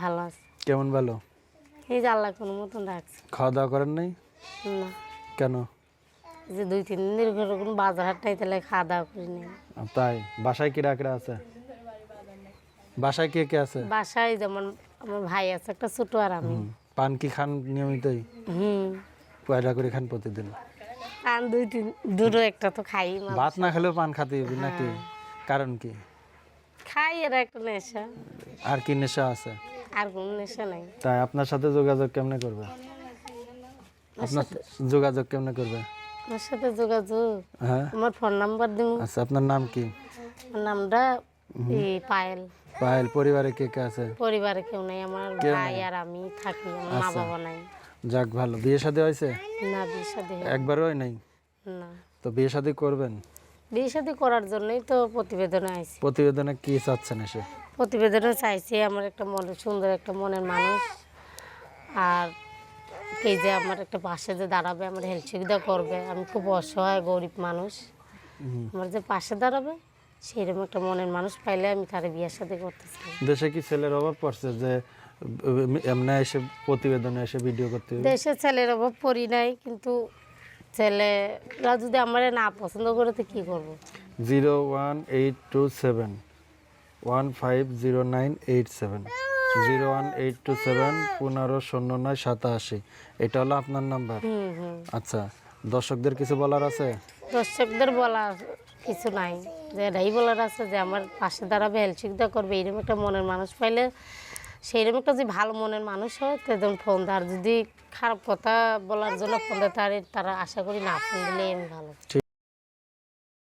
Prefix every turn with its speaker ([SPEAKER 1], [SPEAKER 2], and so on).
[SPEAKER 1] ভালো আছে।
[SPEAKER 2] কেমন ভালো?
[SPEAKER 1] এই যে আল্লাহ কোনো মতন রাখছে।
[SPEAKER 2] খাওয়া দাওয়া করেন নাই?
[SPEAKER 1] না।
[SPEAKER 2] কেন?
[SPEAKER 1] যে দুই তিন দিনের ঘরে কোনো বাজার হাট নাই তাহলে খাওয়া দাওয়া করি নি
[SPEAKER 2] আহ, তাই? বাসায় কিরা কিরা আছে? বাসায় কে কে আছে?
[SPEAKER 1] বাসায় যেমন আমার ভাই আছে একটা ছোট আর আমি।
[SPEAKER 2] পান কি খান নিয়মিতই?
[SPEAKER 1] হুম।
[SPEAKER 2] পয়লা করে খান প্রতিদিন?
[SPEAKER 1] আর দুই তিন দুটো একটা তো খাই
[SPEAKER 2] ভাত না খেলেও পান খাতে হবে নাকি? কারণ কি?
[SPEAKER 1] খাই এর একটা নেশা।
[SPEAKER 2] আর কি নেশা আছে?
[SPEAKER 1] আর কোনো নেশা নাই।
[SPEAKER 2] তাই আপনার সাথে যোগাযোগ কেমনে করবে? আপনার যোগাযোগ কেমনে করবে?
[SPEAKER 1] আমার সাথে যোগাযোগ?
[SPEAKER 2] হ্যাঁ।
[SPEAKER 1] আমার ফোন নাম্বার
[SPEAKER 2] আচ্ছা আপনার নাম কি?
[SPEAKER 1] নামটা এই পায়েল।
[SPEAKER 2] পায়েল পরিবারে কে কে আছে?
[SPEAKER 1] পরিবারে কেউ নাই আমার ভাই আর আমি থাকি আমার মা বাবা নাই।
[SPEAKER 2] যাক ভালো। বিয়ে শাদী হয়েছে?
[SPEAKER 1] না বিয়ে শাদী
[SPEAKER 2] একবারও হয় নাই?
[SPEAKER 1] না।
[SPEAKER 2] তো বিয়ে শাদী করবেন?
[SPEAKER 1] বিয়ে শাদী করার জন্যই তো প্রতিবেদনে আইছি।
[SPEAKER 2] প্রতিবেদনে কি চাচ্ছেন এসে?
[SPEAKER 1] প্রতিবেদনে চাইছি আমার একটা মনে সুন্দর একটা মনের মানুষ। আর এই যে আমার একটা পাশে যে দাঁড়াবে আমার হেল্প সুবিধা করবে আমি খুব অসহায় গরিব মানুষ। আমার যে পাশে দাঁড়াবে সেইরকম একটা মনের মানুষ পাইলে আমি তার বিয়ের সাথে করতে চাই
[SPEAKER 2] দেশে কি ছেলের অভাব পড়ছে যে এমনি এসে প্রতিবেদনে এসে ভিডিও করতে
[SPEAKER 1] দেশে ছেলের অভাব পড়ি নাই কিন্তু ছেলেরা যদি আমার না পছন্দ করে তো কী করব?
[SPEAKER 2] Zero one eight two seven. One five zero nine eight seven zero one eight two seven পনেরো শূন্য নয় সাতাশি এটা হলো আপনার নাম্বার। আচ্ছা দর্শকদের কিছু বলার আছে?
[SPEAKER 1] দর্শকদের বলার কিছু নাই। যে এটাই বলার আছে যে আমার পাশে দাঁড়াবে হেলসিকদা করবে এইরকম একটা মনের মানুষ পাইলে সেইরকম একটা যদি ভালো মনের মানুষ হয় তো একদম ফোন দেয়। আর যদি খারাপ কথা বলার জন্য ফোন দেয় তার তারা আশা করি না ফোন দিলে আমি ভালো।